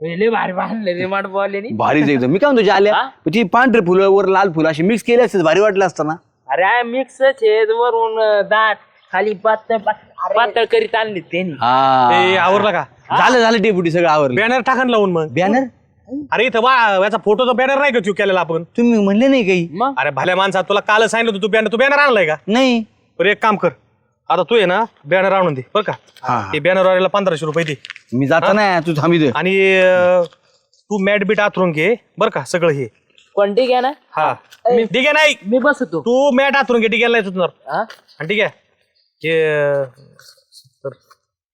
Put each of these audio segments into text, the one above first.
लय भारी बांधले भारीच एकदम. मी काय म्हणतो आल्या? ती पांढरे फुलं वर लाल फुलं अशी मिक्स केली असते भारी वाटलं असतं ना. अरे मिक्स आहे. वरून दाट खाली पातळ पातळ करीत आणली त्यांनी. हा. आवरलं का? झालं झालं डेप्युटी सगळं आवरलं. बॅनर टाकन लावून मग. बॅनर अरे इथं बा याचा फोटोचा बॅनर नाही का तू केलेला आपण? तुम्ही म्हणले नाही काही? मग? अरे भल्या माणसा तुला काल सांगितलं होतं तू बॅनर तू बॅनर आणलाय का? नाही. बरं एक काम कर. आता तू आहे ना बॅनर आणून दे बरं का? ते बॅनर वाल्याला पंधराशे रुपये दे. मी जाता नाही तू थांबी दे आणि अं, तू मॅट बीट आथरून घे बरं का सगळं हे. कोणती घ्या ना? हा. ठीक आहे नाही मी बसतो. तू मॅट आथरून घे ठीक आहे सुचणार हा? आणि ठीक आहे. हे अं,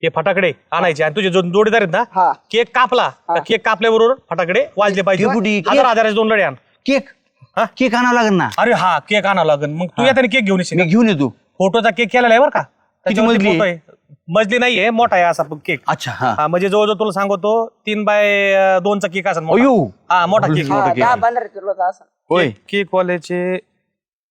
हे फटाकडे आणायचे. आणि तुझे जो जोडीदार आहेत ना केक कापला. केक कापल्याबरोबर फटाकडे वाजले पाहिजे. डेपुटी, हजार हजाराचे दोन लढे आण. केक. हा? केक आणावं लागेल ना? अरे हा केक आणावं लागेल. मग तू येताना केक घेऊन येशील मी घेऊन येतो. फोटोचा केक केलेला आहे बरं का. त्याच्यावरती मजली? photo आहे. मजली नाहीये मोठा आहे असा केक. अच्छा हा. हा म्हणजे जवळजवळ तुला सांगतो तीन बाय अं, दोनचा केक असेल मोठा. अयो हा मोठा केक. मोठा दहा केक पंधरा किलोचा असं. होय. केक वाल्याचे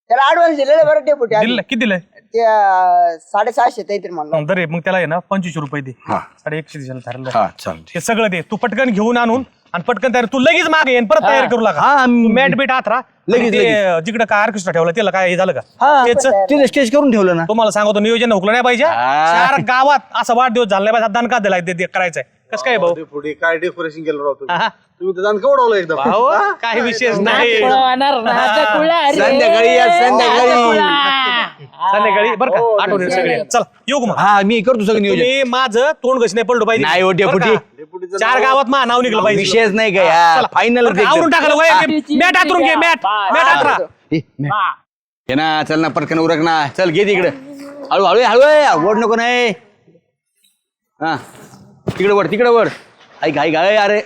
त्याला ऍडव्हान्स दिलेलं बरं डेपुटी दिलं किती दिलंय? ते अं, साडेसहाशे काहीतरी म्हणलं. दर मग त्याला आहे ना पंचवीसशे रुपये दे. हा. साडे एकशे दिशाला ठरलं हा चालते ते सगळं दे. तू पटकन घेऊन आणून आणि पटकन तयार तू लगेच मागे येईन परत तयारी करू लागा. हा, मी- मॅट बीट आत राहा. लगेच, लगेच. जिकडे काय ऑर्केस्ट्रा ठेवला त्याला काय हे झालं का? हा तेच तिथे स्टेज करून ठेवलं ना. तुम्हाला सांगतो नियोजन हुकलं नाही पाहिजे. हा. चार गावात असा वाढदिवस झाला नाही पाहिजे ते ते करायचंय? कसं काय भाऊ? पुढे काय डेकोरेशन केलं राव तुम्ही? हा. तुम्ही तर जाण केवढवलं एकदम. भाऊ काय विशेष नाही. संध्याकाळी या, संध्याकाळी. संध्याकाळी बरं का? आठवण येईल सगळे चला येऊ का मग? हा मी करतो सगळं नियोजन. तुम्ही माझं तोंड घशी नाही पडलो पाहिजे. नाही हो, डेपुटी. बरं का? चार गावात मा नाव निघलं पाहिजे. विषयच नाही का? यार फायनल बरं का? आवरून टाकलं वय मॅट आतरून घे मॅट. मॅट आतरा हा. ये ना चल ना पटकन उरक ना. चल घे तिकडे. हळू हळू हळू ये, ओढ नको नाही. हा. तिकडे वड तिकडे वड ऐक ऐक ऐक, अरे.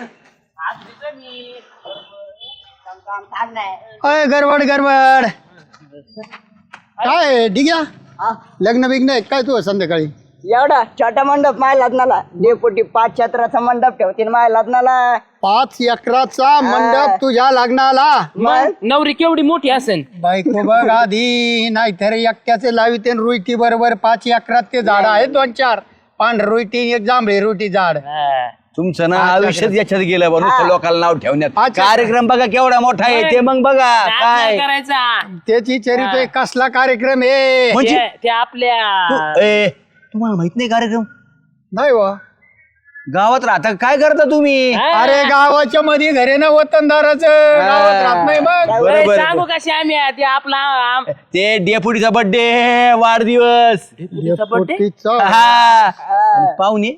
अय गडबड गडबड. काय डिग्या? लग्न बिग्न आहे काय तू संध्याकाळी? एवढा छोटा मंडप माय लग्नाला. डेपुटी पाच छत्राचा मंडप ठेवतील माय लग्नाला. पाच एकराचा मंडप तुझ्या लग्नाला. मग? नवरी केवढी मोठी असेल. बायको बघ आधी नाहीतर एकट्याचे लाविते रुईटी बरोबर पाच एकरात ते झाड आहेत दोन चार. पांढर रुईटी एक जांभळी रुईटी झाड. तुमचं ना आयुष्यात याच्यात गेलं बरं नुसतं लोकांना नाव ठेवण्यात. अच्छा. कार्यक्रम बघा केवढा मोठा आहे ते मग बघा काय? करायचा. त्याची चरित्र कसला कार्यक्रम आहे? म्हणजे? ते- ते आपल्या ए, तुम्हाला माहीत नाही कार्यक्रम? नाही वा. गावात राहता काय करता तुम्ही? अरे गावाच्या मध्ये घरे ना वतनदाराच. गावात राहत नाही बघ ए, बरोबर. सांगू कशी आम्ही आहे, ते आपला आम- ते डेपुटीचा बर्थडे वाढदिवस. पोटीचं. हा. पाहुणे?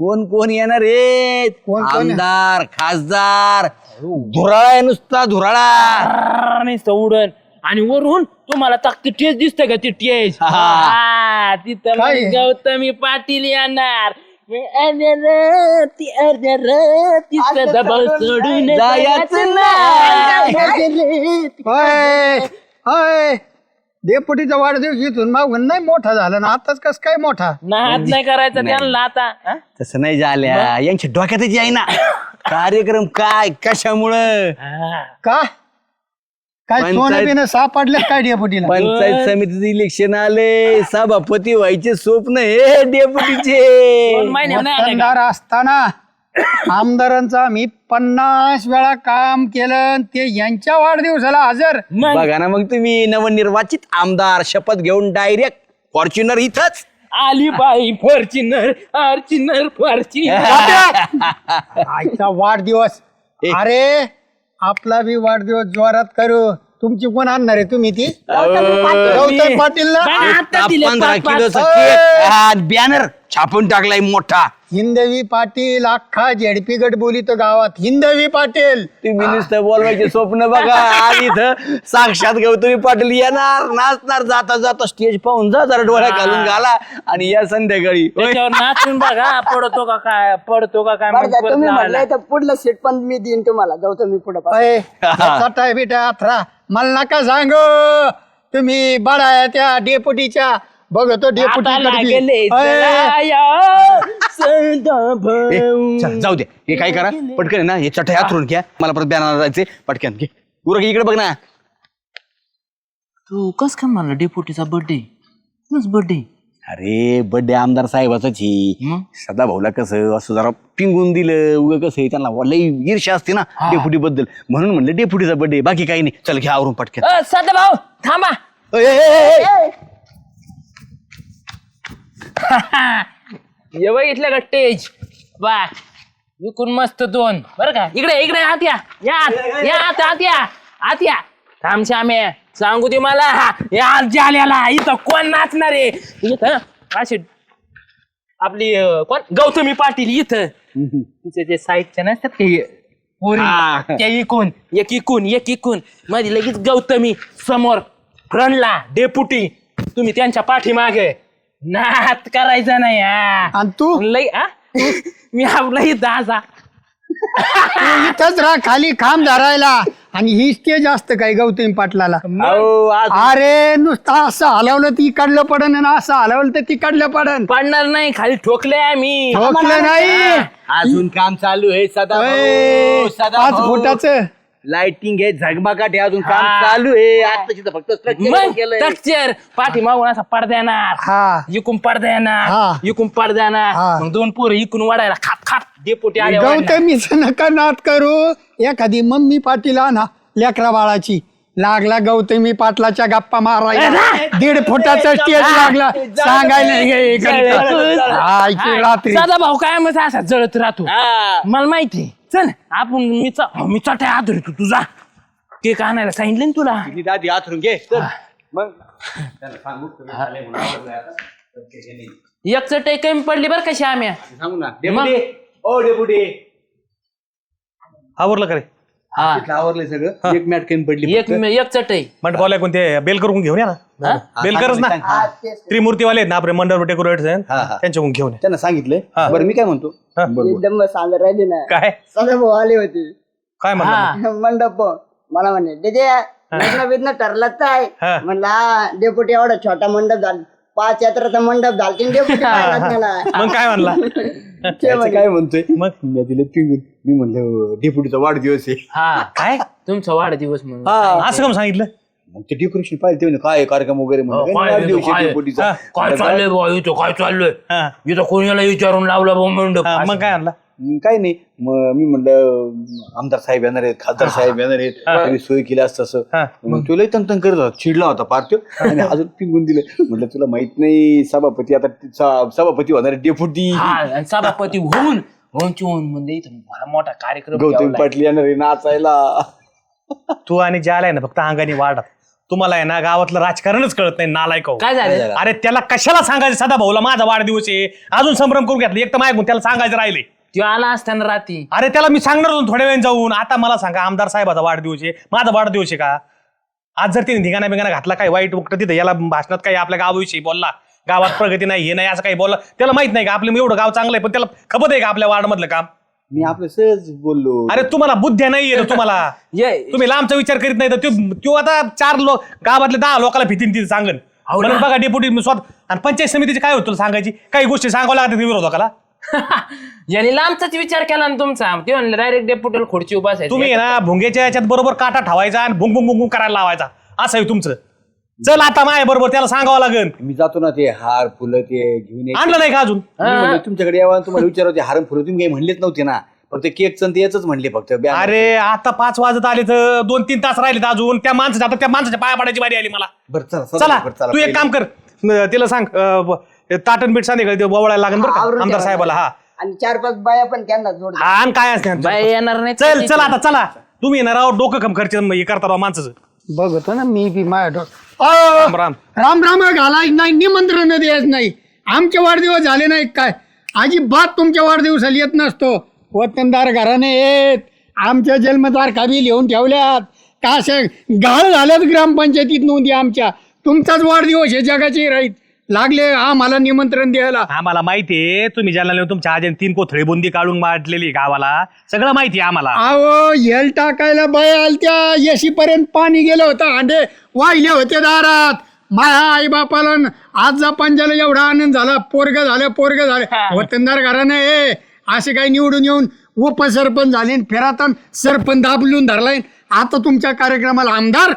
कोण कोण येणार रे? कोण कोण? आमदार खासदार. धुराळा आहे नुसता धुराळा. नाही सौडन आणि वरून तुम्हाला तक्ती टेज दिसत का ती टेज हा. हा, तिथं काय? गौतमी पाटील येणार. मी अर्ध्या राती, अर्ध्या रातीचं डबल सोडून जायचं नाही. होय होय. डेपुटीचा वाढदिवस इथून मागून नाही मोठा झाला ना आताच कस काय मोठा? नाद नाही करायचा त्यांना आता? तसं नाही झाल्या. यांच्या डोक्यातच आहे ना कार्यक्रम काय कशामुळं. का? काय सोनं बिनं सापडले काय डेपुटीला? पंचायत समितीचं इलेक्शन आले सभापती व्हायचे स्वप्न हे डेपुटीचे? मतदार असताना आमदारांचा मी पन्नास वेळा काम केलं ते यांच्या वाढदिवसाला हजर. बघा ना मग तुम्ही नवनिर्वाचित आमदार शपथ घेऊन डायरेक्ट फॉर्च्युनर इथंच. आली बाई फॉर्च्युनर फॉर्च्युनर फॉर्च्युनर आजचा वाढदिवस. ए. अरे आपला बी वाढदिवस जोरात करू. तुमची कोण आणणार आहे तुम्ही ती? गौतम पाटील ना बॅनर छापून टाकलाय मोठा. हिंदवी पाटील अख्खा झेडपी गट बोलितो गावात. हिंदवी पाटील! तुम्ही नुसतं बोलवायचे स्वप्न बघा. आणि इथं साक्षात गौतमी पाटील येणार नाचणार जाता जाता स्टेज पाहून जा जरा डोळ्या घालून घाला आणि या संध्याकाळी. होय. त्याच्यावर नाचून बघा पडतो का काय पडतो का काय बरं का, तुम्ही. म्हणलंय तर पुढलं सीट पण मी देईन तुम्हाला जाऊ मी पुढे अय, चटाय बिटाय अथरा मला नका सांगू. तुम्ही बडा त्या डेपुटीच्या बघतो डेपुटी आता लागले संदाभाऊ. चल, जाऊ दे. हे काय करा? पटकन आहे ना हे चटई हातरून घ्या. मला परत बॅनर जायचे पटकन घे. उरक इकडे बघ ना. तू कस काय म्हणला डेपुटीचा बर्थडे बर्थडे अरे बड्डे आमदार साहेबाचाच ही सदा भाऊला कसं असं जरा पिंगून दिलं उगं कसं आहे, त्यांना लई ईर्ष्या असते ना डेपुटी बद्दल म्हणून म्हणलं डेपुटीचा बड्डे बाकी काही नाही. चल घ्या आवरून पटक्यात अ, सदा भाऊ थांबा. ए, ए, ए, ए. हे बघितलं का टेज बा विकून मस्त दोन. बरं का? इकडे इकडे आत या. या आत, या आत आत या. आत या. थांब श्यामे सांगू दे मला. या जाल्याला इथं कोण नाचणार आहे? इथं असे आपली अं, कोण? गौतमी पाटील इथं. तिचे जे साहित्य नसतात का हे, त्या इकून एक इकून एक इकून. मध्ये लगेच गौतमी समोर फ्रंटला डेपुटी. तुम्ही त्यांच्या पाठीमागे. नात करायचा नाही हा. आणि तू? लई आ? मी आपलाही दाजा. तू इथंच राहा खाली खांब धरायला. आणि ही स्टेज असतं काय गौतमी पाटलाला? अहो, आज अरे नुसतं असं हलवलं ती काढलं पडन आणि असं हलवलं तर ती काढलं पडन. पडणार नाही खाली ठोकले आम्ही. ठोकलं नाही. अजून काम चालू आहे सदा भाऊ, सदा पाच भाऊ. फुटाचं. लाइटिंग आहे झगमगाट आहे अजून काम हा. चालू आहे. आताची तर फक्त structure मग केलंय. टेक्स्चर पाठी मागून असा पडदा येणार. हा. इकून पडदा येणार. हा. इकून पडदा येणार. हा. मग दोन पोरं इकून वाढायला खाप खाप डेपुटी आले वाढणार. गौतमीच नका नाद करू. एखादी मम्मी पाटील ना लेकरा बाळाची. लागला गौतमी पाटलाच्या गप्पा मारायला. दीड फुटाचा स्टेज लागला. सांगायला हे. हा, रात्री. भाऊ काय मग असा जळत राहतो. हा. मला माहिती चल. आपण मी च- हो, मी चट्या हात धरतो तुझा केक आणायला सांगितलं ना तुला. किती दादी आथरून घे चल. मग त्याला सांगू तुम्ही झाले म्हणून आवडलंय आता. तर ते हे. नाही. एक चटई कमी पडली बरं कशी आम्ही सांगू ना. डेपुटी. ओ डेपुटी. आवरलं का रे? हा. तिथलं आवरलंय सगळं एक मॅट कमी पडली एक एक चटई. मंडपाला कोणते बेल करून घेऊन या ना. बेल करच ना. हा. त्रिमूर्तीवाले आहेत ना आपले मंडळ डेकोरेट हा, हा. त्यांच्याकडून घेऊन या. त्यांना सांगितलंय. हा. बरं मी काय म्हणतो? हा. एकदम सांगत राहिले ना. काय? भाऊ आले होते. काय म्हणलं? हा. मंडप. मला म्हणे त्याचे लग्न बिग्न ठरलं काय हा. म्हणलं डेपुटी एवढा छोटा मंडप झाला. पाच यात्राचा मंडप लग्नाला मग काय म्हणला? त्याचं काय म्हणतोय? मग? मी दिलं पिंगून मी म्हणलं डेपुटीचा वाढदिवस आहे. हा. काय? तुमचा वाढदिवस म्हणून. हा. असं कम सांगितलं? मग ते डेकोरेशन पाहिजे ते काय आहे कार्यक्रम वगैरे हो, म्हणलं काय वाढदिवस आहे हा, काय चाललंय भाऊ इथं काय चाललंय? हा, इथं कोणाला विचारून लावला भाऊ मंडप? हा, मग काय म्हणला? काय नाही. मग मी म्हणलं आमदार साहेब येणार आहेत खासदार साहेब येणार आहेत. सोय केली असतं असं. मग तुला तंतन करत होता चिडला होता पार तो. आणि अजून पिंगून दिलं. म्हटलं तुला माहीत नाही सभापती आता सा- सभापती होणार डेपुटी हा आणि सभापती होऊन होऊन होऊन म्हणजे इथं मोठा कार्यक्रम गौतमी ठेवलाय. पाटील येणार आहे नाचायला. तू आणि ज्याला आहे ना फक्त अंगाने वाढत तुम्हाला आहे ना गावातलं राजकारणच कळत नाही नालायक हो. काय झालं? अरे त्याला कशाला सांगायचं? सदा भाऊला माझा वाढदिवस आहे. अजून संभ्रम करून घेतला. एक तर मागून त्याला सांगायचं राहिले. तो आला असताना रात्री अरे त्याला मी सांगणार होतो थोड्या वेळ जाऊन. आता मला सांगा आमदार साहेबाचा वाढदिवस आहे. माझा वाढदिवस आहे का? आज जर तिने धिंगाणा बिंगाणा घातला काय वाईट वक्त तिथं याला भाषणात काही आपल्या गावाविषयी बोलला गावात प्रगती नाही हे नाही असं काही बोलला त्याला माहीत नाही का? आपलं एवढं गाव चांगलं आहे पण त्याला खबर आहे का आपल्या वार्डमधलं काम? मी आपलं सहज बोललो. अरे तुम्हाला बुद्ध्या नाही येत तुम्हाला. ये. तुम्ही लांबचा विचार करीत नाही तर त्यो- त्यो आता चार लोक गावातले दहा लोकांना भीतीन तिथे सांगन हो. म्हणून बघा डेप्युटी स्वतः आणि पंचायत समितीचे काय होतं तुला सांगायची? काही गोष्टी सांगावं लागतात विरोधकाला? यांनी लांबचाच विचार केला ना तुमचा. ते म्हणलं डायरेक्ट डेप्युटीला खुर्ची उभा तुम्ही आहे ना भुंगेच्या याच्यात बरोबर काटा ठेवायचा आणि भुंग भुंग भुंग करायला लावायचा. असं आहे तुमचं. चल आता माय बरोबर त्याला सांगावं लागेल. मी जातो ना ते हार फुलं ते घेऊन. आणलं नाही का अजून? मी म्हणलं तुमच्याकडे यावं आणि तुम्हाला विचारावं हार फुलं तुम्ही काही म्हणलेच नव्हते ना. फक्त केक ते याच म्हणले फक्त. अरे आता पाच वाजत आले तर दोन तीन तास राहिले अजून. त्या माणसाच्या आता त्या माणसाच्या पाया पडायची बारी आली मला. बरं चला चला बरं, तू एक काम कर. न- तिला सांग अं, ब- ताटण बीट सांगितलं वळायला लागेल बरं का आवरून आमदार ठेवा. साहेबाला हा. आणि चार पाच बाया पण त्यांना जोड हा आणि काय असते बाई येणार नाही चल चल आता चला. तुम्ही येणार आहोत डोकं कम खर्च हे करता राव माणसाचं. बघतो ना मी बी माझ्या डोक्यात. राम राम. राम राम घालायच नाही निमंत्रण द्यायच नाही. आमचे वाढदिवस झाले नाही काय? अजिबात तुमच्या वाढदिवसाला येत नसतो. वतनदार घराने येत. आमच्या जन्मतारखा बी लिहून ठेवल्यात. का अशा गाळ झाल्यात ग्रामपंचायतीत नोंदी आमच्या. तुमचाच वाढदिवस हे जगाचे राहीत. लागले आम्हाला निमंत्रण द्यायला. आम्हाला माहितीये तुम्ही नेऊन तुमच्या आजीने तीन कोथळी बुंदी काढून वाटलेली गावाला सगळं माहिती आहे आम्हाला. अहो येल टाकायला बाय आलत्या येशीपर्यंत पाणी गेलं होतं हांडे वाहिले होते दारात. माझ्या आई बापाला न- आजचा पंजाला एवढा आनंद झाला पोरग झालं पोरग झालं. वतनदार घराने ए असे काही निवडून येऊन उपसरपंच झाले न फिरातन सरपंच दाबलून धरलाय. आता तुमच्या कार्यक्रमाला आमदार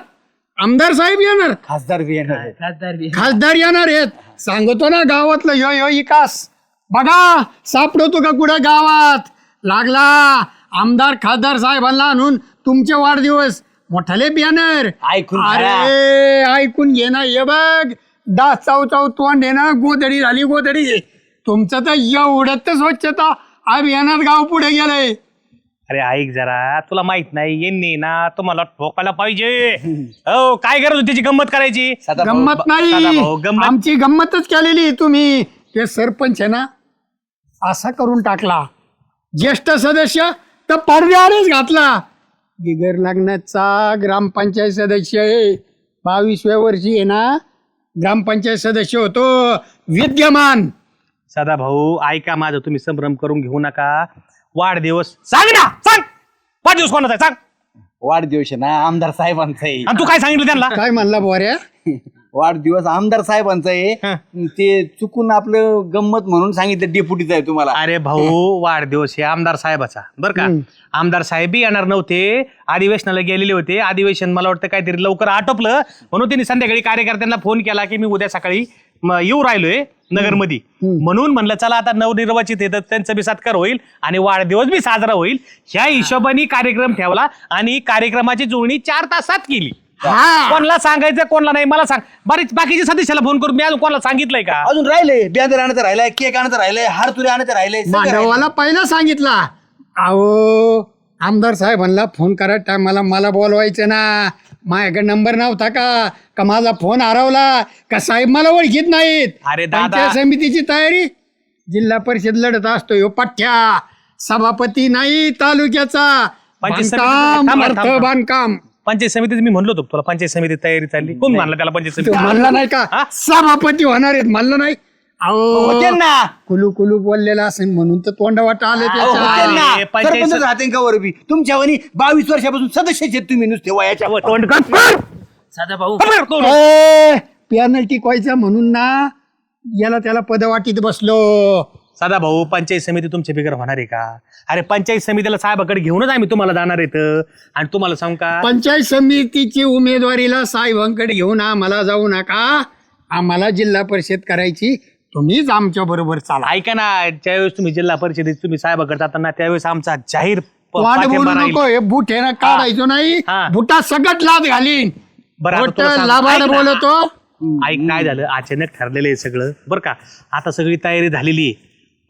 आमदार साहेब येणार. खासदार बी येणार आहेत. खासदार बी. खासदार येणार आहेत. सांगतो ना गावातलं यो यो विकास बघा सापडवतो का कुठं गावात? लागला. आमदार खासदार साहेबांना आणून तुमचे वाढदिवस. मोठाले बॅनर ऐकून अरे ऐकून घे ना. ये बघ दास चाव चाव तोंड आहे ना. गोदडी झाली गोदडी तुमचं तर एवढं तर स्वच्छता. अभियानात गाव पुढे गेलंय. अरे ऐक जरा तुला माहीत नाही यांनी ना तुम्हाला ठोकायला पाहिजे. हो काय गरज होती त्याची गंमत करायची? सदाभाऊ, गंमत नाही. गंमत- आमची गंमतच केलेली तुम्ही. ते सरपंच आहे ना असा करून टाकला. ज्येष्ठ सदस्य तर पडद्यावरच घातला. बिगर लग्नाचा ग्रामपंचायत सदस्य आहे. बावीसव्या वर्षी आहे ना ग्रामपंचायत सदस्य होतो. विद्यमान. सदा भाऊ ऐका माझं तुम्ही संभ्रम करून घेऊ नका. वाढदिवस. सांग ना सांग. वाढदिवस कोणाचा आहे? सांग. वाढदिवस आहे ना आमदार साहेबांचा आहे. आणि तू काय सांगितलं त्यांना? काय म्हणला बोऱ्या वाढदिवस आमदार साहेबांचा आहे. ते चुकून आपलं गंमत म्हणून सांगितलं डेप्युटीचं आहे तुम्हाला. अरे भाऊ वाढदिवस हे आमदार साहेबाचा. बर का? आमदार साहेब येणार नव्हते. अधिवेशनाला गेलेले होते. अधिवेशन मला वाटतं काहीतरी लवकर आटोपलं. म्हणून त्यांनी संध्याकाळी कार्यकर्त्यांना फोन केला की मी उद्या सकाळी म, येऊ राहिलोय नगरमध्ये. म्हणून म्हणलं चला आता नवनिर्वाचित येतात त्यांचा बी सत्कार होईल आणि वाढदिवस बी साजरा होईल. ह्या हिशोबाने कार्यक्रम ठेवला आणि कार्यक्रमाची जुळणी चार तासात केली. हा. कोणाला सांगायचं कोणाला नाही मला सांग. बरेच बाकीच्या सदस्याला फोन करून मी अजून कोणाला सांगितलंय का? अजून राहिले बॅनर आणायचं राहिलंय केक आणायचं राहिलंय हार तुरे आणायचं राहिलंय सगळं राहिलंय. मांडवाला पहिला सांगितला. अहो आमदार साहेबांना फोन करा टायमाला मला बोलवायचं ना. माझ्याकडे नंबर नव्हता का? का माझा फोन हरवला? का साहेब मला ओळखीत नाहीत? अरे दादा. पंचायत समितीची तयारी? जिल्हा परिषद लढत असतो ह्यो पठ्ठ्या. सभापती नाही तालुक्याचा. पंचायत बांधकाम थांबा, अर्थ थांबा. बांधकाम. पंचायत समितीत मी म्हणलो होतो तुला पंचायत समितीत तयारी चालली. कोण म्हणलं त्याला पंचायत तो समिती म्हणला नाही का? हा? सभापती होणार आहेत म्हणलं नाही. होते अहो. ना कुलू कुलू बोललेला असेल म्हणून तर तोंडवाटा आले अहो, होते ना पंचायत सरपंच राहते का वर बी तुमच्या वनी बावीस वर्षापासून सदस्यच आहेत तुम्ही नुसते वयाच्या. तोंड साधा भाऊ. पॅनल टिकवायचा म्हणून ना याला त्याला पदवाटीत बसलो. सदा भाऊ पंचायत समिती तुमच्या बिगर होणार आहे का? अरे पंचायत समितीला साहेबाकडे घेऊनच आम्ही तुम्हाला जाणार येत आणि तुम्हाला सांगू का? पंचायत समितीची उमेदवारीला साहेबांकडे घेऊन आम्हाला जाऊ नका. आम्हाला जिल्हा परिषद करायची तुम्हीच आमच्या बरोबर चाला. ऐका ना ज्यावेळेस तुम्ही जिल्हा परिषदेत तुम्ही साहेबाकडे जाताना त्यावेळेस आमचा जाहीर प- वाट बोलू राहील नको हे बुट आहे ना काढायचो नाही. हा. बुटा सगळ्यात लाद घालीन. बरं, आता बुट तुला सांग- लाभाड ऐक ना. बोलतो. ऐक काय झालं? अचानक ठरलेलं आहे सगळं. बरं का? आता सगळी तयारी झालेली आहे.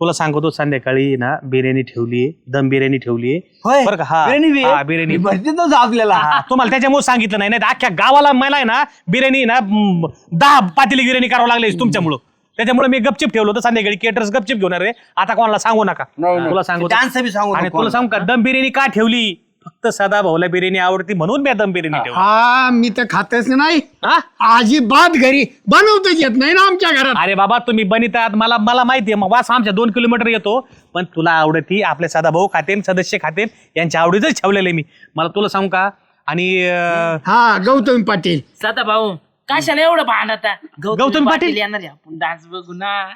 तुला सांगतो संध्याकाळी ना बिर्याणी ठेवली दम बिर्याणी ठेवली होय? बरं का? हा. बिर्याणी बी? हा, बिर्याणी. भरतीतच आपल्याला. हा, तुम्हाला त्याच्यामुळे सांगितलं नाही. नाही तर अख्ख्या गावाला मला आहे ना बिर्याणी ना म, दहा पातेली बिर्याणी करावं लागली तुमच्यामुळं. त्याच्यामुळे मी गपचिप ठेवलं होतं संध्याकाळी. केटर्स गपचिप घेऊन रे आता कोणाला सांगू नका. तुला सांगू बी सांगू आणि नको तुला सांगू का दम बिर्याणी का ठेवली? फक्त सदा भाऊला बिर्याणी आवडती म्हणून मी दम बिर्याणी ठेवली. हा मी तर खातच नाही. हा? अजिबात घरी बनवताच येत नाही ना आमच्या घरात. अरे बाबा तुम्ही बनितात. मला मला माहिती आहे मग वास आमच्या दोन किलोमीटर येतो. पण तुला आवडती आपले साधा भाऊ खातेन सदस्य खातेन यांच्या आवडीच ठेवलेलं आहे मी. मला तुला सांगू का? आणि अं, हा गौतम पाटील. साधा भाऊ कशाला एवढं भांडता गौतम पाटील? येणार आहे. आपण डान्स बघू ना.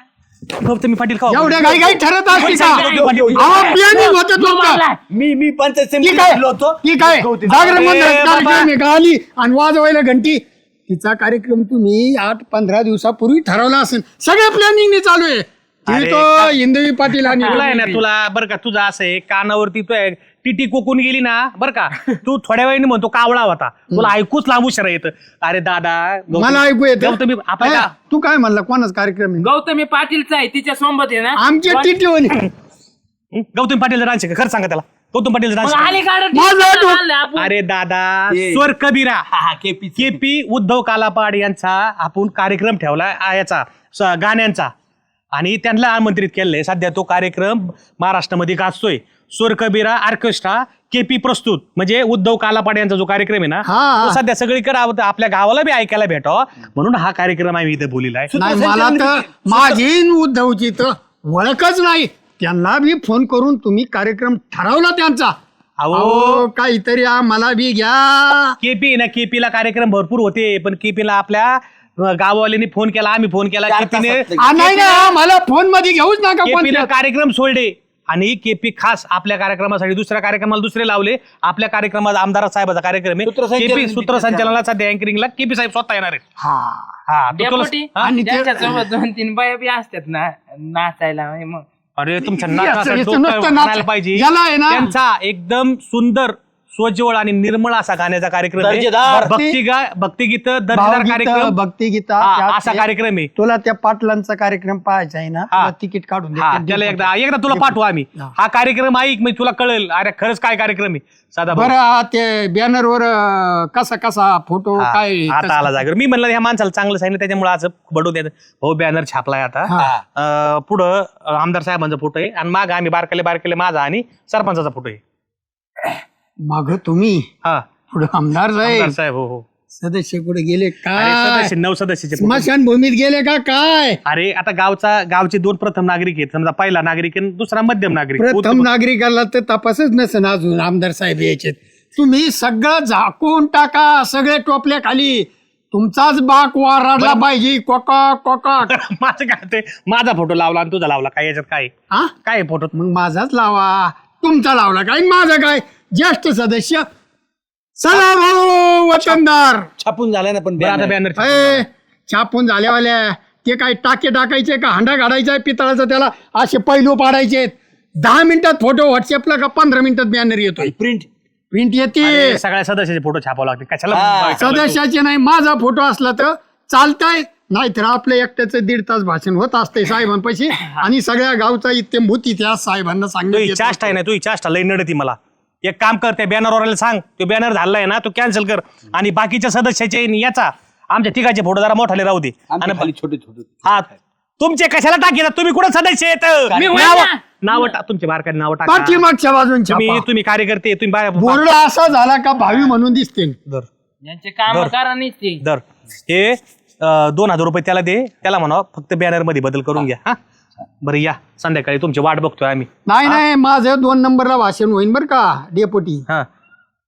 गौतमी पाटील का एवढ्या काही काही ठरत असते का? गौतमी पाटील. अहो, planning होतं तुमचं. मला. मी मी पंचायत ठीक समितीत आहे. गेलो होतो. ठीक आहे. गौतमी- जागरण बाबा. कार्यक्रम आहे का आली आणि वाजवायला घंटी. तिचा कार्यक्रम तुम्ही आठ पंधरा दिवसापूर्वी ठरवला असेल. सगळ्या प्लॅनिंग चालू आहे. ती अरे तो का- हिंदवी पाटील आणि तुला आहे ना तुला. बरं का तुझं असं आहे कानावरती तो आहे, टिटी कोकून गेली ना बरं का? तू थोड्या वेळाने म्हणतो कावळा होता. तुला ऐकूच लांबू शरा येतं. अरे दादा गौतम- मला ऐकू येत? गौतमी आपल्या तू काय म्हणला कोणाच कार्यक्रम आहे? गौतमी पाटीलचा आहे तिच्या सोबत आहे ना? आमची टिटी होणी गौतम पाटील डान्स खरं सांगा त्याला. गौतम पाटील मग डान्स माझं. अरे दादा ये. स्वर कबीरा केपी केपी उद्धव कालापाड यांचा आपण कार्यक्रम ठेवला आ, याचा स- गाण्यांचा. आणि त्यांना आमंत्रित केलंय. सध्या तो कार्यक्रम महाराष्ट्रामध्ये गाजतोय. स्वर कबीरा ऑर्केस्ट्रा केपी प्रस्तुत म्हणजे उद्धव कालापाड यांचा जो कार्यक्रम आहे ना हा. तो सध्या सगळीकडे आव- आपल्या गावाला बी ऐकायला भेटावा म्हणून हा कार्यक्रम आम्ही इथे बोलिलाय नाही मला तर माझी न उद्धवची तर ओळखच नाही. त्यांना बी फोन करून तुम्ही कार्यक्रम ठरवला त्यांचा. अहो. अहो काहीतरी मला बी घ्या. केपी ना केपीला कार्यक्रम भरपूर होते पण केपीला आपल्या गाववाल्यांनी फोन केला आम्ही फोन केला चार केपीने आ, नाही ना मला फोनमध्ये घेऊच नका कार्यक्रम सोडले. आणि केपी खास आपल्या कार्यक्रमासाठी दुसऱ्या कार्यक्रमाला दुसरे लावले. आपल्या कार्यक्रमात आमदार साहेबाचा कार्यक्रम आहे. केपी सूत्रसंचालनाला सध्या अँकरिंगला केपी साहेब स्वतः येणार आहेत. हा. तो तुला- डेपुटी हा? आणि ते- त्यांच्यासोबत दोन तीन बाया बी असतात ना नाचायला मग. अरे तुमच्या याचं- नाचासाठी याचं डोकं नुसतं नाच- म्हणायला पाहिजे. याला आहे ना- त्यांचा एकदम सुंदर सोज्वळ आणि निर्मळ असा गाण्याचा कार्यक्रम आहे. दर्जेदार. भक्ती गा भक्तिगीत दर्जेदार भावगीतं, कार्यक्रम. भक्तिगीता हा, त्यात असा ते- कार्यक्रम आहे. तुला त्या पाटलांचा कार्यक्रम पाहायचा आहे ना हा. तुला तिकीट काढून. हा त्याला एकदा एकदा तुला पाठवू आम्ही. हा. कार्यक्रम ऐक म्हणजे तुला कळेल. अरे खरंच काय कार्यक्रम आहे? साधा भाऊ. बरं हा ते बॅनरवर कसा कसा फोटो हा, काय आता आला जागर मी म्हणलं ह्या माणसाला चांगलं सांगितलं त्याच्यामुळे आज बडू द्या भाऊ बॅनर छापलाय आता. अं, पुढं अं, आमदार साहेबांचा फोटो आहे. आणि माग आम्ही बारकाले बारकाले माझा आणि सरपंचाचा फोटो आहे. माग तुम्ही. हा. पुढे आमदार आमदार साहेब साहेब हो हो. सदस्य कुठे गेले? अरे काय सदस्य नऊ सदस्याचे photo. स्मशानभूमीत गेले का? काय? अरे आता गावचा गावचे दोन प्रथम नागरिक आहेत. समजा पहिला नागरिक आणि दुसरा मध्यम नागरिक. प्रथम नागरिकाला तर तपासच नसेल अजून आमदार साहेब यायचे. तुम्ही सगळं झाकून टाका सगळे टोपल्या खाली. तुमचाच बाक वारडला पाहिजे. Coca Coca. माझं काय ते? माझा फोटो लावला आणि तुझा लावला. काय याच्यात काय? हा? काय फोटो? मग माझाच लावा. तुमचा लावला काय? आणि माझा काय? ज्येष्ठ सदस्य. चला भाऊ वतनदार. छापून झालाय ना पण आता बॅनर छापून झाल्यावाल्या. ते काय टाके टाकायचे का? हांडा काढायचा आहे पितळाचा? त्याला असे पैलू पाडायचे दहा मिनिटात फोटो व्हॉट्सअपला का पंधरा मिनिटात बॅनर येतोय? प्रिंट प्रिंट येते. सगळ्या सदस्याचे फोटो छापावं लागते कशाला सदस्याचे नाही माझा फोटो असला तर चालतंय. नाहीतर आपलं एकट्याचं दीड तास भाषण होत असते साहेबांपाशी. आणि सगळ्या गावचा इत्यंभूत इतिहास साहेबांना तू सांगितलं चाष्टा आहे ना तू चाष्टा लई नडती मला. एक काम कर त्या बॅनरवर सांग. तो बॅनर झालाय ना तो कॅन्सल कर. आणि बाकीच्या सदस्याचे आणि याचा. आमच्या तिघाचे फोटो जरा मोठाले राहू दे. आणि खाली छोटे छोटे हा तुमचे कशाला टाकी तुम्ही कुठं सदस्य मी होय नाव ना. नाव टा- तुमचे बारकाने नाव टाका. पाठीमागच्या बाजून तुम्ही. तुम्ही कार्यकर्ते तुम्ही बाय- बोर्ड असा झाला का भावी म्हणून दिसते. दर. यांचे काम बर. करा नाही ते. दर. हे अं, दोन हजार रुपये त्याला दे. त्याला म्हणा फक्त बॅनरमध्ये बदल करून घ्या. हा. बरं या. संध्याकाळी तुमची वाट बघतोय आम्ही. नाही नाही माझं दोन नंबरला भाषण होईल बरं का डेपोटी. हा.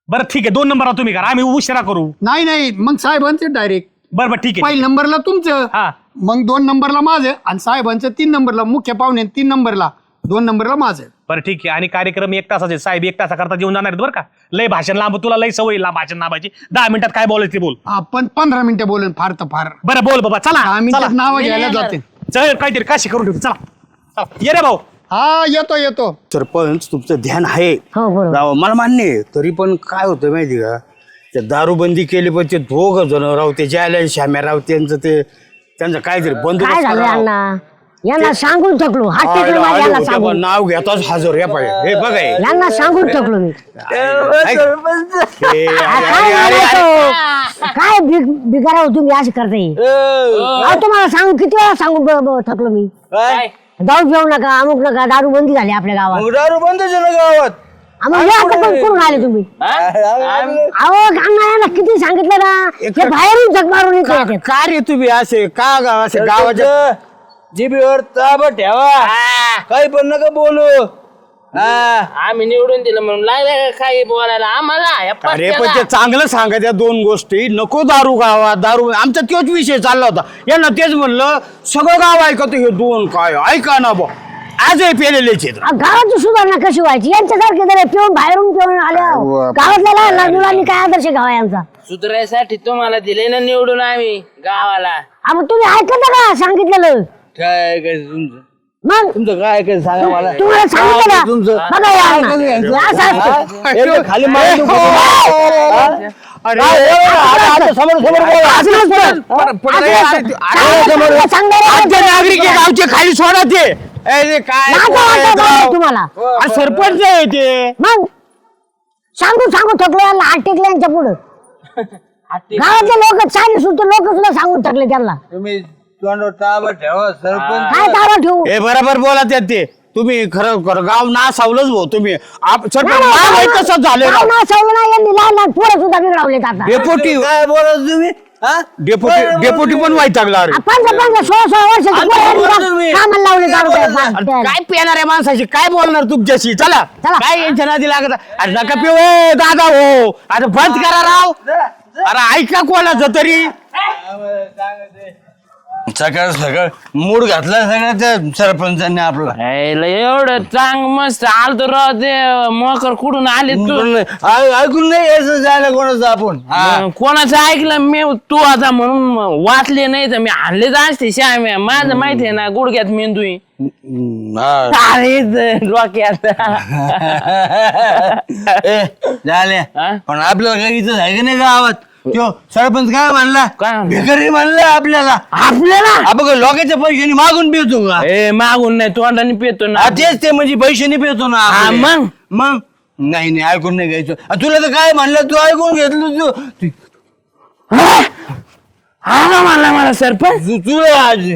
बरं ठीक आहे. दोन नंबर तुम्ही करा. आम्ही उशिरा करू. नाही नाही मग साहेबांचे डायरेक्ट बरं बरं ठीक आहे. पहिल्या नंबरला तुमचं. हा. मग दोन नंबरला माझं आणि साहेबांचं तीन नंबरला मुख्य पाहुणे तीन नंबरला. दोन नंबरला माझं. बरं ठीक आहे. आणि कार्यक्रम एक तासाचे. साहेब एक तासा करता जेवून जाणार आहेत बरं का? लय भाषण लांब तुला लय सवय लांब भाषण लांबायची दहा मिनिटात काय बोलायचं ते बोल. आपण पंधरा मिनिटं बोलून फार तर फार. बरं बोल बाबा. चला. चला मिनिटात नावं घ्यायला जाते. चल काहीतरी काशी करून ठेवू. चला. ये रे भाऊ. हा येतो येतो. सरपंच तुमचं ध्यान आहे. हो बरोबर. राव मला मान्य आहे. तरी पण काय होतं माहिती का? ते दारूबंदी केली पण ते दोघ जण राव ते जायला श्याम्या राव त्यांचं ते त्यांचं काहीतरी काय बंदोबस्त झालं. यांना? यांना सांगून थकलो. हात टेकलो माझ्या यांना सांगून. नाव घेताच हजर या पाहिजे हे बघ हे. यांना सांगून थकलो मी. हे, अरे, काय अरे, अरे, अरे. म्हणायचं? काय बिग- बिगारा हो तुम्ही असं करताय? अहो तुम्हाला सांगू किती वेळा सांगून ब- ब- थकलो मी? काय? दारू घेऊ नका अमुक नका दारू बंदी झाली आपल्या गावात. मग दारू बंद ना गावात. आम्हाला आता कोण- कोण आले तुम्ही? अहो अण्णा यांना किती सांगितलं ना? हे बाहेरून जग मारून इथे येतात. का रे तुम्ही असे? का गा असे गावाच्या जिबीवर ताब ठेवा. काही पण नका बोलू. हा. आम्ही निवडून दिलं म्हणून लागलं का काही बोलायला. आम्हाला या अरे पण. ते चांगलं सांगा त्या दोन गोष्टी. नको दारू गावात दारू. आमचा तोच विषय चालला होता. यांना तेच म्हणलं सगळं गाव ऐकत हे दोन काय? ऐका ना बा. आजही पेलेले चित्र गावाची सुधारणा कशी व्हायची? यांच्यासारखे जर पिऊन बाहेरून पिऊन आल्या गावातल्या लहान लहान मुलांनी काय आदर्श घ्यावा यांचा? सुधारायसाठी तुम्हाला दिले ना निवडून आम्ही गावाला. मग तुम्ही ऐकलं का सांगितलेलं. काय ऐकायचं तुमचं मग तुमचं काय ऐकायचं सांगा मला तुम्हाला सांगितलं बघा या? असं असतं. हा? खाली मारून नको. हा? अरे काय? आता- आता समोर समोर बोला. असं नसतं. पुढं- पुढं रे, असं अरे, नसतं. अरे, सांगा, समोर. सांगा, सांगा रे. आमचे नागरिक आहे गावचे खाली सोडा ते अरे, काय नातं बोलायचं वाटतं राव? का तुम्हाला हा, सरपंच आहे ते मग सांगू सांगू थकलो यांना हात यांच्या पुढं गावातले लोक चाळीस सुद्धा लोक सुद्धा सांगून थकले त्यांना तुम्ही तोंडावर ताबा ठेवा सरपंच. काय तारा ठेवू. हे बरोबर बोला त्यात ते. तुम्ही खरं खरं गाव ना सावलंच भाऊ तुम्ही. आप- सरपंच आहे कसं झालं? पोरं सुद्धा आता. डेपोटी काय बोलत तुम्ही? डेपोटी डेपोटी पण वैतागला अरे पंधरा पंधरा सोळा सोळा वर्षाची आता पोरं यांनी बोलतो तुम्ही. का- कामाला लावले दारू काय प्यायला. बोलणार? काय पेणाऱ्या माणसाशी? काय बोलणार तुमच्याशी? चला. चला. काय यांच्या नादी लागत? अरे नका पिऊ. ए, दादा हो. अरे बंद करा राव. अरे ऐका कोणाचं तरी. सकाळ सकाळ मूड घातला सगळ्या त्या सरपंचांनी आपला यायला एवढं चांग मस्त आलतो राव ते मोकर कुठून आले तू ऐ- ऐकून नाही यायचं जायला कोणाचं आपण हा. मग कोणाचं ऐकलं मी तू आता म्हणून वाचले नाही तर मी आणलेच असते श्याम्या माझं माहिती आहे ना गुडघ्यात मेंदू आहे. हम्म, हा. अरे ज- डोक्यात ए, झाल्या हा? पण आपल्याला काही इथं आहे का नाही गावात तो सरपंच काय म्हणला? काय म्हणला? भिकारी म्हणला आपल्याला. आपल्याला? आपण लोकांच्या पैशाने मागून पितो का? ए मागून नाही तोंडाने पेतो ना. हा, तेच ते म्हणजे पैशाने पितो ना हा. मग? मग? नाही नाही ऐकून नाही घ्यायचं. आ, तुला तर काय म्हणलं? तू ऐकून घेतलं तू. तू- हा? ना मला मला सरपंच? तू- तुला आज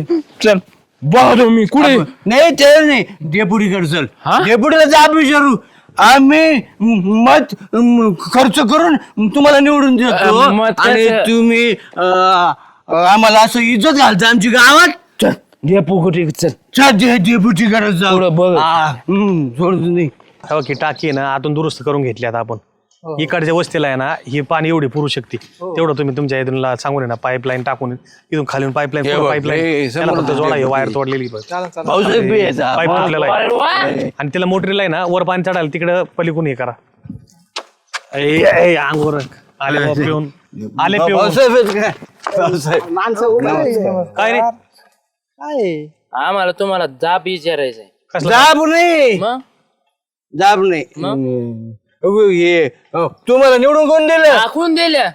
चल बघतो मी कुठे. नाही ते नाही. डेपुटीकडे चल. हा? डेपुटीला विचारू आम्ही मत म, खर्च करून तुम्हाला निवडून देतो. अ, मत आणि? तुम्ही अ, आम्हाला असं इज्जत घालता आमची गावात. चल दे- डेपुटीकडे जाऊ. पुढं बघ. हम्म, नाही हो की टाकी ना आतून दुरुस्त करून घेतली आता आपण. इकडच्या वस्तीला आहे ना ही पाणी एवढी पुरू शकते. तेवढं तुम्ही तुमच्या इथून सांगून ना पाईपलाईन टाकून इथून खालून हे पाईपलाईन हे पाईपलाईन जोडा वायर. तोडलेली. पाईप तुटलेला आहे. आणि त्याला मोटरीला आहे ना वर पाणी चढायला तिकडं पलीकडून हे करा. अंगवर आले पिऊन. आले पिऊन. काय? पावसाळ्यात. माणसं उभं काय रे? आम्हाला तुम्हाला जाब विचारायचंय. जाब नाही. जाब नाही. हे तुम्हाला निवडून कोण दिलं टाकून दिल्या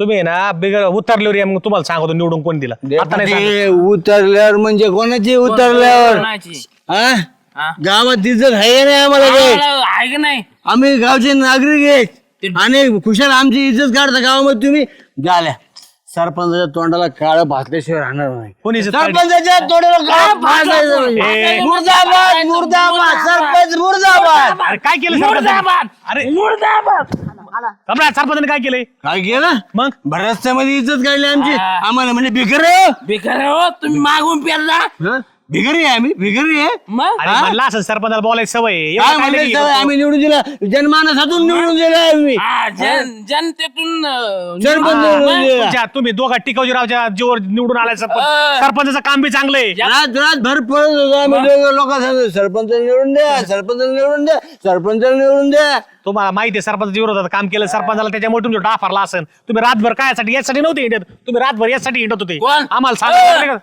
तुम्ही आहे ना बिगर उतरल्यावर या, मग तुम्हाला सांगतो निवडून कोण दिला आता नाही सांगत. ते उतरल्यावर म्हणजे कोणाची उतरल्यावर कोणाची? हा? हा? गावात इज्जत आहे नाही आम्हाला काही? आम्हाला आहे का नाही आम्ही गावचे नागरिक आहेत आणि खुशाल आमची इज्जत काढता गावामध्ये तुम्ही झाल्या सरपंचाच्या तोंडाला काळ भासल्याशिवाय राहणार नाही. कोणी इज्जत काढली? सरपंचाच्या तोंडाला काळ भासायचं ए. मुर्दाबाद मुर्दाबाद सरपंच मुर्दाबाद. अरे काय केलं सरपंचाने? अरे. कमळा सरपंचाने काय केलंय? काय केलं? मग? रस्त्यामध्ये इज्जत काढली आमची. हा. आम्हाला म्हणजे भिकारी बेकार हो. तुम्ही मागून पेरला. भिकारी आहे आम्ही भिकारी आहे. मग? अरे म्हणला असं सरपंचाला बोलायची सवय आहे. एवढं काय काय म्हणले लगी सर, करतो? आम्ही निवडून दिला जनमानसातून निवडून दिला आम्ही. हा, जन जनतेतून अं, सरपंच हा, निवडून मग. दिला. तुमच्या- तुम्ही दोघा टिकावजीरावच्या जीवर निवडून आलाय सरपंच. अं. सरपंचाचं काम बी चांगलं आहे. रात रात भर पळत होतो आम्ही दोघं लोक सरपंच निवडून द्या सरपंच निवडून द्या सरपंच निवडून द्या. तुम्हाला माहिती आहे सरपंच विरोधात काम केलं सरपंचाला त्याच्यामुळे तुमच्या डाफारला असेल तुम्ही रातभर काय यासाठी यासाठी नव्हते हिंडत. तुम्ही रातभर यासाठी हिंडत होते. कोण? आम्हाला सांगा अं,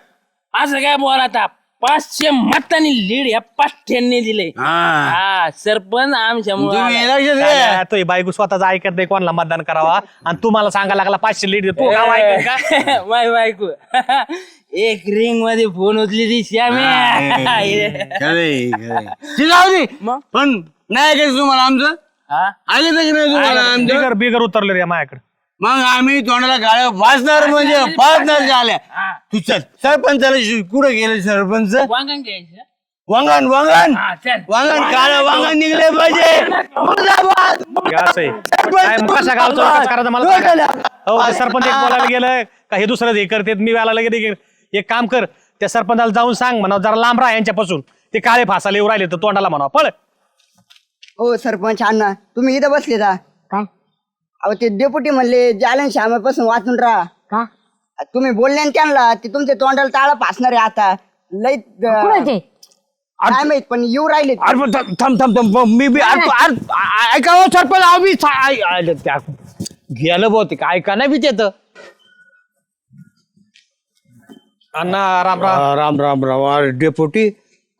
असं काय बोला आता पाचशे मतांनी लीड या पाचशेंनी दिले हा. हा सरपंच आमच्यामुळे तुम्ही लक्षात घ्या. तो बायको स्वतःच ऐकत नाही कोणाला मतदान करावा? आणि तुम्हाला सांगायला लागला पाचशे लीड तू गाव ऐकत का? माय बायको. एक रिंगमध्ये फोन उचली ती श्याम्या. खरंय, खरंय. ती जाऊ दे. मग? पण नाही ऐकायचं तुम्हाला आमचं? हा? आले तर की नाही तुम्हाला आमचं? बिगर बिगर उतरले रे माझ्याकडे मग आम्ही तोंडाला गाड्या वाचणार म्हणजे पाचणार झाल्या. हा. तू चल सरपंचाला शि- कुठं गेले सरपंच? वांगण घ्यायचं. वांगण वांगण? हा, चल. वांगण काळं वांगण निघले पाहिजे. मुर्दाबाद! हे असं आहे. काय मग कशा गावचं विकास करायचं मला सांगा. हो ते सरपंच एक बोलायला गेलं. का हे दुसरं हे करते मी व्याला गेले एक काम कर त्या सरपंचाला जाऊन सांग म्हणा जरा लांब राहा यांच्यापासून. ते काळे फासाला येऊ राहिले तर तोंडाला म्हणा. पळ. हो सरपंच अण्णा तुम्ही इथं बसले का काय? अहो ते डेप्युटी म्हणले जालन श्यामापासून वाचून राहा. का? तुम्ही बोलले ना त्यांना ते तुमच्या तोंडाला टाळा फासणार आहे आता. लई ते काय माहीत पण येऊ राहिले अरे पण थांब थांब थांब थांब मी बी अरे अरे, आ- ऐका हो सरपंच अहो मी सा- आय- आय- त्या- गेलं बहुतेक ऐका नाही बी त्याचं अण्णा राम राम. राम राम राम अरे डेपुटी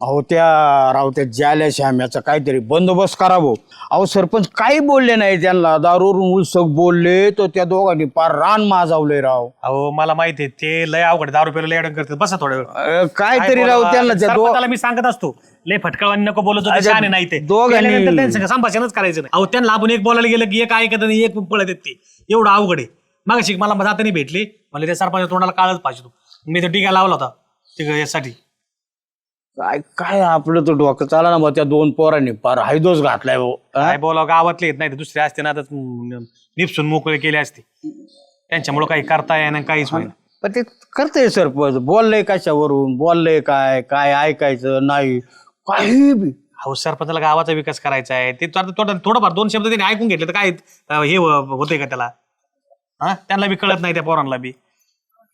अहो त्या राव त्या जाल्या श्याम्याचा काहीतरी बंदोबस्त करावं अहो सरपंच काही बोलले नाही त्यांना. दारूवरून उलसक बोलले तर त्या दोघांनी पार रान माजावले राव. अहो मला माहिती आहे ते लय अवघड दारू पेला लय अडण करतात. बसा थोड्या वेळ. अं, काहीतरी राव? त्यांना त्या दो सरपंचाला मी सांगत असतो. लय फटकावानी नको बोलत होते अच्छा, शहाणे नाही ते. दोघांनी- गेल्यानंतर त्यांचं संभाषणच करायचं नाही. अहो त्यांना आपण एक बोलायला गेलं की एक ऐकत आणि एक पळत येत ते एवढं अवघड आहे. मग शिक मला जाताना भेटली. मला त्या सरपंच तोंडाला काळच पाहिजे तू. मी तो टीका लावला होता ते यासाठी. काय काय आपलं तर डोकं चाला ना मग त्या दोन पोरांनी पार हायदोस घातलाय भाऊ काय बोलावं गावातले येत नाही ते दुसरे असते ना आता निपसून मोकळे केले असते. त्यांच्यामुळे काही करता येणं काहीच होईना. पण ते करते सरपंच बोललंय कशावरून बोललंय काय काय ऐकायचं नाही काही बी. अहो सरपंचाला गावाचा विकास करायचा आहे. ते तो आता थोडं थोडंफार दोन शब्द त्यांनी ऐकून घेतले तर काय अं, हे होतंय का त्याला? हा? त्यांना बी कळत नाही त्या पोरांना बी.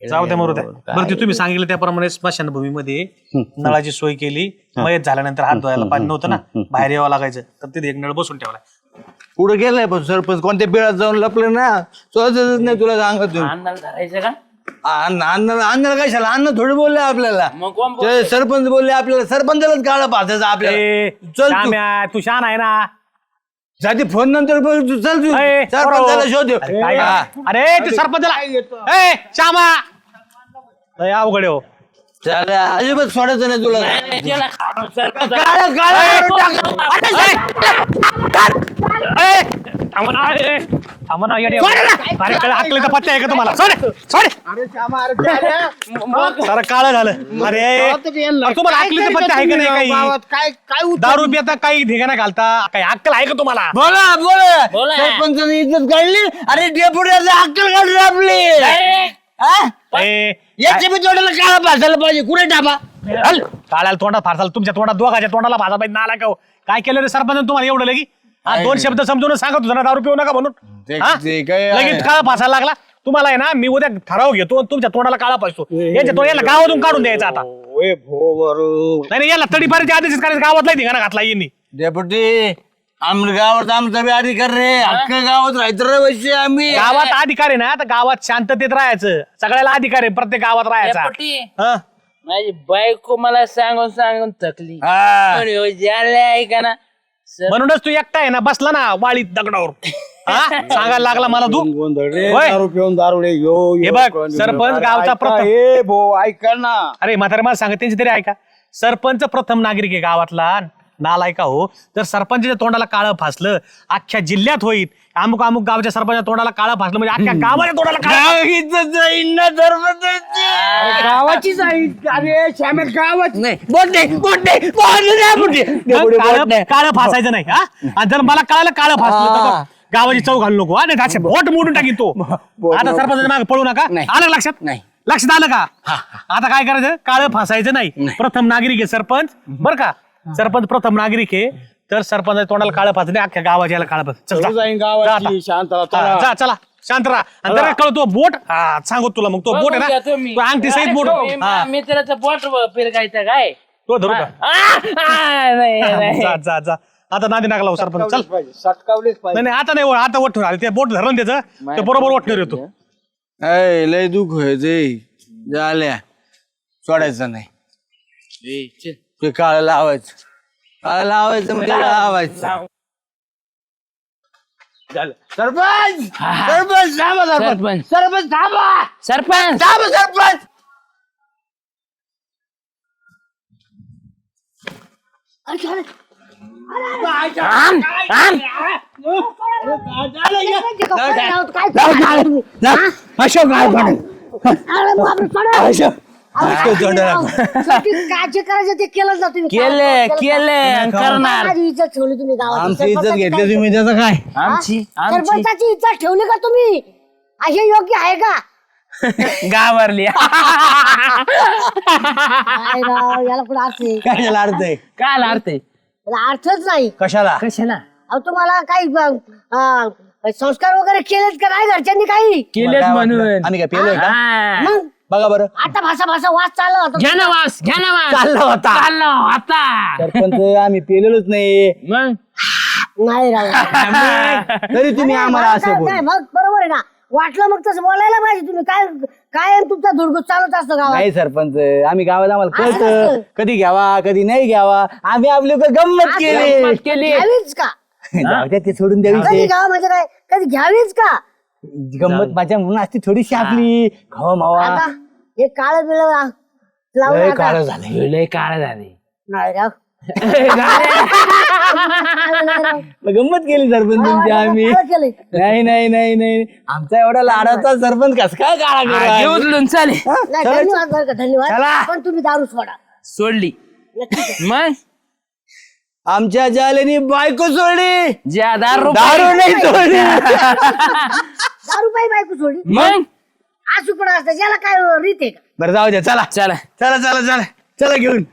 जाऊ द्या मरू द्या. बरं ते तुम्ही सांगितलं त्याप्रमाणे स्मशानभूमीमध्ये नळाची सोय केली मयत झाल्यानंतर हात धुवायला पाणी नव्हतं ना. बाहेर यावं लागायचं. तर तिथे एक नळ बसून ठेवला पुढे गेलाय पण सरपंच कोणत्या बिळात जाऊन लपलं ना? सोचतच नाही तुला सांगत. अन्नाला धरायचं का? अन्न अन्न अन्न कशाला अन्न थोडे बोलले आपल्याला. मग कोण ते सरपंच बोलले आपल्याला सरपंचालाच काळा पाहायचं आपल्याला. ए, चल तू. श्याम्या, तू शान आहे ना? जाती फोन नंतर बोल तू चल तू. ए, सरपंचाला बरोबर. शोध. अरे काय. अरे ते सरपंचाला ए श्यामा! लय अवघड आहे हो. चल, अजिबात सोडायचं नाही तुला. थांबा ना, ए, थांबा ना, येडे. अरे काय पत्ता आहे का तुम्हाला? सोड सोड. जरा काळ झालं. अरे अरे, तुम्हाला अकलेचा पत्ता आहे का नाही काही? काय काय दारू पिता काही ठिकाणा घालता काही अक्कल आहे का तुम्हाला? बोला बोला. बोला. सरपंचाने इज्जत काढली. अरे डेपुट्याचं अक्कल काढली आपली. हा? ए, याच्या बी तोंडाला काळा भासायला पाहिजे कुठे टाबा हल, काळ्याला तोंडात फारसाल तुमच्या तोंडात दोघाच्या तोंडाला भाजा पाहिजे नाला का हो? काय केलं रे सरपंच तुम्हाला एवढं लगी? हा, दोन शब्द समजून सांगत होता ना दारू पिऊ नका म्हणून. ते- हा? ते काय आहे? लगेच काळा फासायला लागला. तुम्हाला आहे ना मी उद्या ठराव घेतो आणि तुमच्या तोंडाला काळा पासतो यांच्या तो याला गावातून काढून द्यायचा आता. ओए भो बरो नाही नाही, याला तडीपारीच्या आदेशच करायचं गावातला घातला यांनी. डेपुटी आमच्या गावात आमचा बी अधिकार रे. अख्ख्या गावात राहायचं रे वैसे आम्ही. गावात अधिकार आहे ना तर गावात शांततेत राहायचं. सगळ्याला अधिकार आहे प्रत्येक गावात राहायचा. हा? माझी बायको मला सांगून सांगून थकली. हा. पण ह्यो ज्याला ऐका ना. सर- म्हणूनच तू एकटा आहे ना बसला ना वाळीत दगडावर. हा? सांगायला लागला मला तू. गोंधळ रे होय. दारू पिऊन दारू रे यो हे यो, बघ, कोण- सरपंच अरे गावचा ऐका, प्रथम- ए भो ऐका ना. अरे म्हातारे मला सांगा त्यांची तरी ऐका. सरपंच प्रथम नागरिक आहे गावातला. नालायका हो. जर सरपंचाच्या तोंडाला काळं फासलं अख्ख्या जिल्ह्यात होईल. अमुक अमुक गावच्या सरपंचाच्या तोंडाला काळं फासलं म्हणजे अख्ख्या गावाच्या तोंडाला काळं गाव इथं जाईन ना सरपंचाची. गावाची जाईल अरे श्यामे गावाची. नाही बोट नाही बोट नाही बोट नाही बोट नाही. डेपुटी, बोट काळं नाही. काळं फासायचं नाही हा? आणि जर मला कळालं काळं फासलं तर बघ, गावाची चव घालू नको हा? नाही असे बोट मोडून टाकीन तो. आता सरपंचाच्या मागे पळू नका. नाही. आलं का लक्षात? नाही. लक्षात आलं का? आता काय करायचं? काळं फासायचं नाही. प्रथम नागरिक आहे सरपंच बर का? सरपंच प्रथम नागरिक आहे तर सरपंच तोंडाला काळं फासलं नाही अख्ख्या गावाच्या याला काळं फास चल जा. चल जाईन जा गावाची आता. शांतला हा, चला. जा चला. शांत राहा. आणि जरा कळतो बोट. हा सांगू तुला मग तो बोट आहे ना. तो अंगठी सहित बोट. हा. मा- मित्राचं बोट फिरकायचं काय? तो धरू का? आ, आ, नाही, नाही. जा जा जा. आता नादी नाका लावू सरपंच. चल. पाहिजे, सटकावलेच पाहिजे. नाही नाही आता नाही आता वठ आले ते बोट धरून त्याचं ते बरोबर वठणार येतो ऐ, लय दुःख व्हायचंय झाल्या सोडायचं नाही. ए, चल. ते काळ लावायचं. काळ लावायचं म्हणजे लावायचं. सरपंच! सरपंच थांबा सरपंच. सरपंच. सरपंच थांबा! सरपंच. थांबा सरपंच! आण, आण. अशोक काय करायचं ते केलं तुम्ही. केले केले करणार. माझी इज्जत ठेवली तुम्ही गावात. आमची इज्जत घेतली तुम्ही त्याचं काय? आमची आमची. सरपंचाची इज्जत ठेवली का तुम्ही? असे योग्य आहे का? गावरली काय राव, याला कुठं अर्थ आहे? काय त्याला अर्थ आहे? काय अर्थ आहे? याला अर्थच नाही. कशाला? कशाला? अहो तुम्हाला काही अं, संस्कार वगैरे केलेत का? नाही घरच्यांनी काही? केलेच म्हणून. आम्ही काय पेलोय का? हा. मग? बघा बरं. आता भाषा भाषा वाच चालला होता. घ्या ना वास घ्या ना वास. चालला होता. चालला होता सरपंच आम्ही पेलेलोच नाही. मग? नाही राव. तरी तुम्ही आम्हाला असं बोल. काय, मग बरोबर आहे ना. वाटलं मग तसं बोलायला पाहिजे तुम्ही. काय काय तुमचा धुडगुस चालत असतो गावात. नाही सरपंच. आम्ही गावात आम्हाला असं कळतं. कधी घ्यावा कधी नाही घ्यावा. आम्ही आपली गंमत असं केली. गंमत केली. घ्यावीच का? जाऊ द्या ते सोडून कधी द्यावी घ्यावं म्हणजे काय? कधी घ्यावीच का? गंमत माझ्या म्हणून असती थोडीशी आपली. खावा मावा. आता हे काळ बिळ लावून लय आता- काळं झालं लय काळ झाले. नाही राव. गंमत केली सरपंच तुमची आम्ही. केलंय. नाही नाही नाही नाही. आमचा एवढा लाडाचा सरपंच कस काय काळा करू आम्ही? उचलून चाले नाही, धन्यवाद बरं का चला. धन्यवाद पण तुम्ही दारू सोडा. सोडली. मग? आमच्या जालेनी बायको सोडली. ज्या दारू दारू नाही सोडली. दारू पायी बायको सोडी मग? असू पण असतं ज्याला काय रीत आहे का? बरं जाऊ द्या चला. चला. चला चला चला. चला घेऊन.